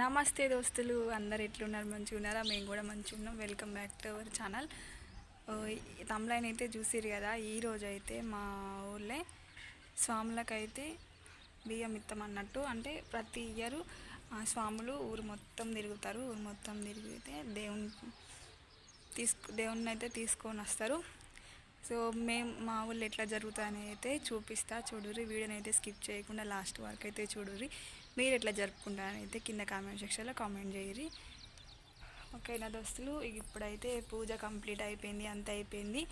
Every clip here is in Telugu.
నమస్తే దోస్తులు అందరు ఎట్లున్నారు? మంచిగా ఉన్నారా మేము కూడా మంచిగా ఉన్నాం welcome back to our channel తమ్లైన్ అయితే చూసిరు కదా ఈరోజు అయితే మా ఊళ్ళో స్వాములకైతే బియ్యం ఇత్తం అన్నట్టు అంటే ప్రతి ఇయర్ స్వాములు ఊరు మొత్తం తిరుగుతారు. ఊరు మొత్తం తిరిగితే దేవుని తీసుకు దేవుణ్ణి అయితే తీసుకొని వస్తారు. సో మేము మా ఊళ్ళో ఎట్లా జరుగుతాయని అయితే చూపిస్తా చూడుర్రి. వీడియోని అయితే స్కిప్ చేయకుండా లాస్ట్ వరకు అయితే చూడుర్రి. మీరు ఎట్లా జరుపుకుంటారని అయితే కింద కామెంట్ సెక్షన్లో కామెంట్ చేయరి ఓకేనా దోస్తులు ఇప్పుడైతే పూజ కంప్లీట్ అయిపోయింది అంత అయిపోయింది.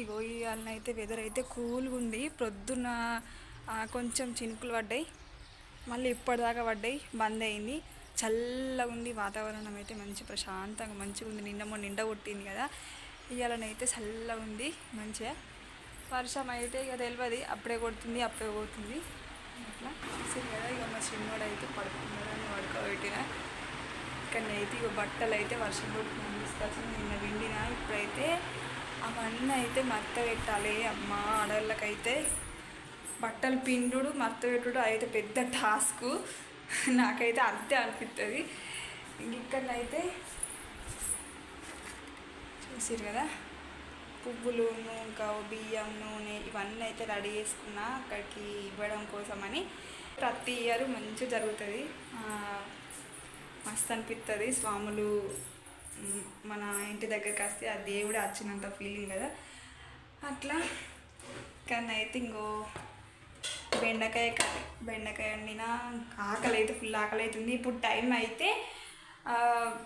ఇగో ఇవాళ అయితే వెదర్ అయితే కూల్గా ఉంది. ప్రొద్దున కొంచెం చినుకులు పడ్డాయి. మళ్ళీ ఇప్పటిదాకా పడ్డాయి బంద్ అయింది. చల్లగా ఉంది వాతావరణం అయితే మంచి ప్రశాంతంగా మంచిగా ఉంది. నిన్న మొన్న నిండా కొట్టింది కదా. ఇవాళనైతే చల్లగా ఉంది మంచిగా. వర్షం అయితే ఇక తెలియదు అప్పుడే కొడుతుంది అప్పుడే పోతుంది. అట్లా. చూసారు కదా ఇక మా చిన్నోడు అయితే పడుకున్నాడని పడుకోబెట్టిన. ఇక్కడ అయితే ఇక బట్టలు అయితే వర్షం పడుతుంది తీసుకొచ్చి నిన్న విండిన ఇప్పుడైతే అవన్నీ అయితే మత్త పెట్టాలి. అమ్మ ఆడవాళ్ళకైతే బట్టలు పిండుడు మత్త పెట్టుడు అయితే పెద్ద టాస్క్. నాకైతే అంతే అనిపిస్తుంది ఇక్కడనైతే చూసిరు కదా. పువ్వులు ఇంకా బియ్యం నూనె ఇవన్నీ అయితే రెడీ చేసుకున్నా అక్కడికి ఇవ్వడం కోసమని. ప్రతి ఇయర్ మంచిగా జరుగుతుంది. మస్తు అనిపిస్తుంది స్వాములు మన ఇంటి దగ్గరికి వస్తే ఆ దేవుడు వచ్చినంత ఫీలింగ్ కదా. అట్లా కానీ అయితే ఇంకో బెండకాయ కర్రీ బెండకాయ వండిన ఆకలి అయితే ఫుల్ ఆకలి అవుతుంది ఇప్పుడు టైం అయితే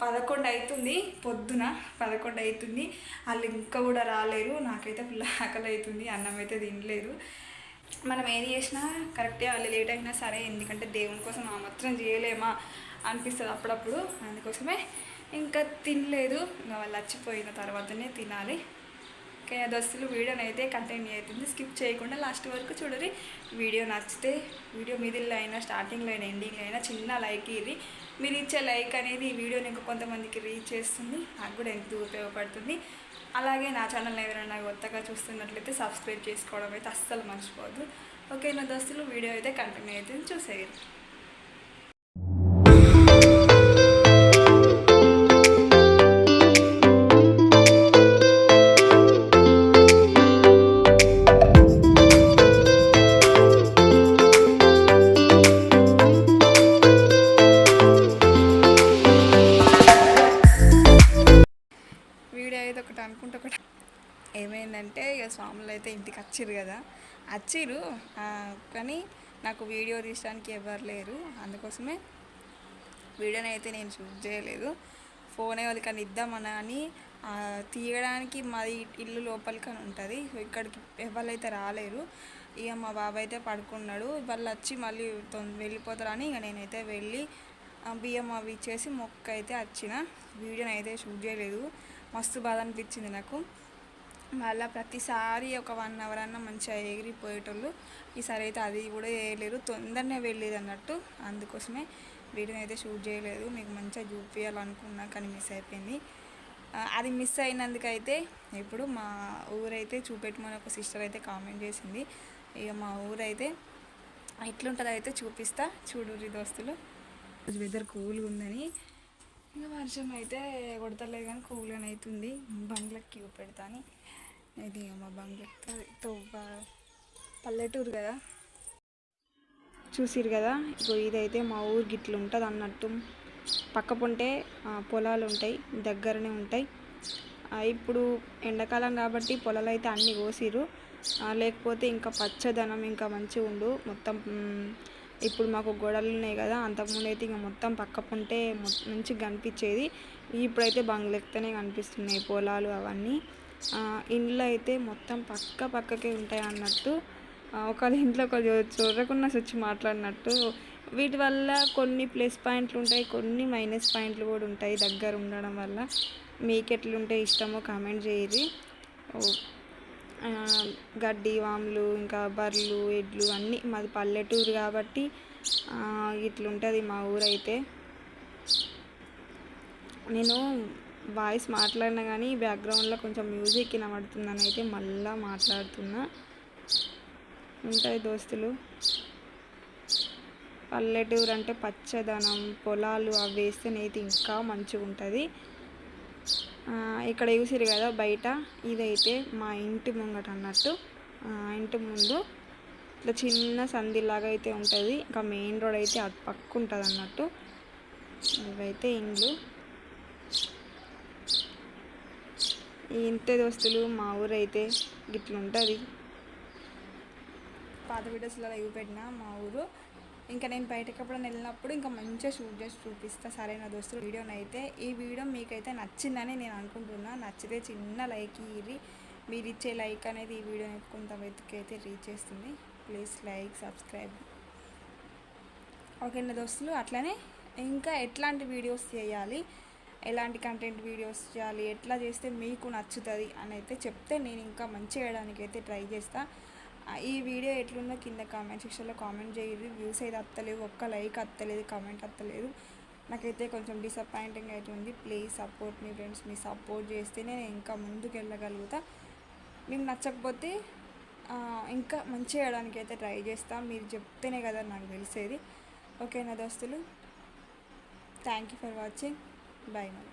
పదకొండు అవుతుంది పొద్దున పదకొండు అవుతుంది వాళ్ళు ఇంకా కూడా రాలేరు నాకైతే ఫుల్ ఆకలి అవుతుంది అన్నం అయితే తినలేదు. మనం ఏది చేసినా కరెక్ట్గా వాళ్ళు లేట్ అయినా సరే ఎందుకంటే దేవుని కోసం ఆ మాత్రం చేయలేమా అనిపిస్తుంది అప్పుడప్పుడు. అందుకోసమే ఇంకా తినలేదు. ఇంకా వాళ్ళు వచ్చిపోయిన తర్వాతనే తినాలి. దోస్తులు వీడియోని అయితే కంటిన్యూ అవుతుంది. స్కిప్ చేయకుండా లాస్ట్ వరకు చూడరి వీడియో నచ్చితే వీడియో మిడిల్లో అయినా స్టార్టింగ్లో అయినా ఎండింగ్లో అయినా చిన్న లైక్ ఇది. మీరు ఇచ్చే లైక్ అనేది ఈ వీడియోని ఇంకా కొంతమందికి రీచ్ చేస్తుంది. నాకు కూడా ఎంతో ఉపయోగపడుతుంది. అలాగే నా ఛానల్ ఎవరైనా కొత్తగా చూస్తున్నట్లయితే సబ్స్క్రైబ్ చేసుకోవడం అయితే అస్సలు మర్చిపోవద్దు. ఓకే నా దోస్తులు వీడియో అయితే కంటిన్యూ అవుతుంది. చూసేయండి. అనుకుంటే ఒకటి ఏమైందంటే ఇక స్వాములు అయితే ఇంటికి వచ్చిర్రు కదా. వచ్చిరు కానీ నాకు వీడియో తీయడానికి ఎవరు లేరు. అందుకోసమే వీడియోని అయితే నేను షూట్ చేయలేదు. ఫోనే వాళ్ళకి ఇద్దామని అని తీయడానికి మాది ఇల్లు లోపలికని ఉంటుంది. ఇక్కడికి ఎవరైతే రాలేరు ఇక మా బాబాయ్ అయితే పడుకున్నాడు. వాళ్ళు వచ్చి మళ్ళీ తొం- వెళ్ళిపోతారని ఇక నేనైతే వెళ్ళి బియ్యం అవి ఇచ్చేసి మొక్క అయితే వచ్చిన వీడియోని అయితే షూట్ చేయలేదు. మస్తు బాధ అనిపించింది నాకు. మళ్ళీ ప్రతిసారి ఒక వన్ అవర్ అన్న మంచిగా ఎగిరిపోయేటోళ్ళు ఈసారి అయితే అది కూడా చేయలేరు తొందరనే వెళ్ళేది అన్నట్టు. అందుకోసమే వీడియోని అయితే షూట్ చేయలేదు. మీకు మంచిగా చూపించాలనుకున్నా కానీ మిస్ అయిపోయింది. అది మిస్ అయినందుకైతే ఇప్పుడు మా ఊరైతే చూపెట్టమని ఒక సిస్టర్ అయితే కామెంట్ చేసింది. ఇక మా ఊరైతే ఎట్లుంటుందో అయితే చూపిస్తా. చూడు దోస్తులు. వెదర్ కూల్గా ఉందని. ఇంకా వర్షం అయితే కొడతలేదు కానీ కూలన్ అవుతుంది బంగ్లకి క్యూ పెడతాను. ఇది మా బంగ్లకి తోవ. పల్లెటూరు కదా? చూసిరు కదా? ఇప్పుడు ఇదైతే మా ఊరు గిట్లు ఉంటుంది అన్నట్టు. పక్క పొంటే పొలాలు ఉంటాయి. దగ్గరనే ఉంటాయి. ఇప్పుడు ఎండాకాలం కాబట్టి పొలాలు అయితే అన్నీ కోసిరు. లేకపోతే ఇంకా పచ్చదనం ఇంకా మంచిగా ఉండు. మొత్తం ఇప్పుడు మాకు గొడవలు ఉన్నాయి కదా అంతకుముందు అయితే ఇక మొత్తం పక్కకుంటే మొ- మంచిగా కనిపించేది. ఇప్పుడైతే బంగ్లెక్తనే కనిపిస్తున్నాయి పొలాలు అవన్నీ. ఇంట్లో ఇండ్లు అయితే మొత్తం పక్క పక్కకే ఉంటాయి అన్నట్టు ఒకళ్ళ ఇంట్లో ఒకళ్ళు చూడకుండా వచ్చి మాట్లాడినట్టు. వీటి వల్ల కొన్ని ప్లస్ పాయింట్లు ఉంటాయి కొన్ని మైనస్ పాయింట్లు కూడా ఉంటాయి దగ్గర ఉండడం వల్ల. మీకు ఎట్లుంటే ఇష్టమో కామెంట్ చేయరు ఓకే గడ్డి వాములు ఇంకా బర్రెలు ఎడ్లు అన్నీ మాది పల్లెటూరు కాబట్టి ఇట్లుంటుంది మా ఊరైతే. నేను వాయిస్ మాట్లాడినా కానీ బ్యాక్గ్రౌండ్లో కొంచెం మ్యూజిక్ వినబడుతుందని అయితే మళ్ళా మాట్లాడుతున్నా. ఉంటాయి దోస్తులు. పల్లెటూరు అంటే పచ్చదనం పొలాలు అవి వేస్తేనైతే ఇంకా మంచిగా ఉంటుంది ఇక్కడ చూసిరు కదా బయట. ఇదైతే మా ఇంటి ముంగట అన్నట్టు. ఇంటి ముందు ఇట్లా చిన్న సందిలాగా అయితే ఉంటుంది. ఇంకా మెయిన్ రోడ్ అయితే అటు పక్క ఉంటుంది అన్నట్టు. ఇవైతే ఇండ్లు. ఇంత ఇంతే దోస్తులు మా ఊరైతే గిట్ల ఉంటుంది పాత వీడియోస్లో చూపెట్టిన మా ఊరు. ఇంకా నేను బయటకు ఎప్పుడైనా వెళ్ళినప్పుడు ఇంకా మంచిగా షూట్ చేసి చూపిస్తా. సరైన దోస్తులు వీడియోని అయితే ఈ వీడియో మీకైతే నచ్చిందని నేను అనుకుంటున్నాను నచ్చితే చిన్న లైక్ ఇవ్వి మీరు ఇచ్చే లైక్ అనేది ఈ వీడియోని కొంత వెతికైతే రీచ్ చేస్తుంది. ప్లీజ్ లైక్ సబ్స్క్రైబ్ ఓకే దోస్తులు? అట్లనే ఇంకా ఎట్లాంటి వీడియోస్ చేయాలి? ఎలాంటి కంటెంట్ వీడియోస్ చేయాలి? ఎట్లా చేస్తే మీకు నచ్చుతుంది? అని అయితే చెప్తే నేను ఇంకా మంచిగా చేయడానికి అయితే ట్రై చేస్తాను ఈ వీడియో ఎట్లున్నా కింద కామెంట్ సెక్షన్లో కామెంట్ చేయరు వ్యూస్ అయితే అత్తలేదు ఒక్క లైక్ అత్తలేదు కామెంట్ వస్తలేదు నాకైతే కొంచెం డిసప్పాయింటింగ్ అవుతుంది ప్లీజ్ సపోర్ట్ మీ ఫ్రెండ్స్ మీ సపోర్ట్ చేస్తే నేను ఇంకా ముందుకు వెళ్ళగలుగుతా. మీకు నచ్చకపోతే ఇంకా మంచి చేయడానికి అయితే ట్రై చేస్తాం. మీరు చెప్తేనే కదా నాకు తెలిసేది. ఓకేనా దోస్తులు? Thank you for watching bye మరి.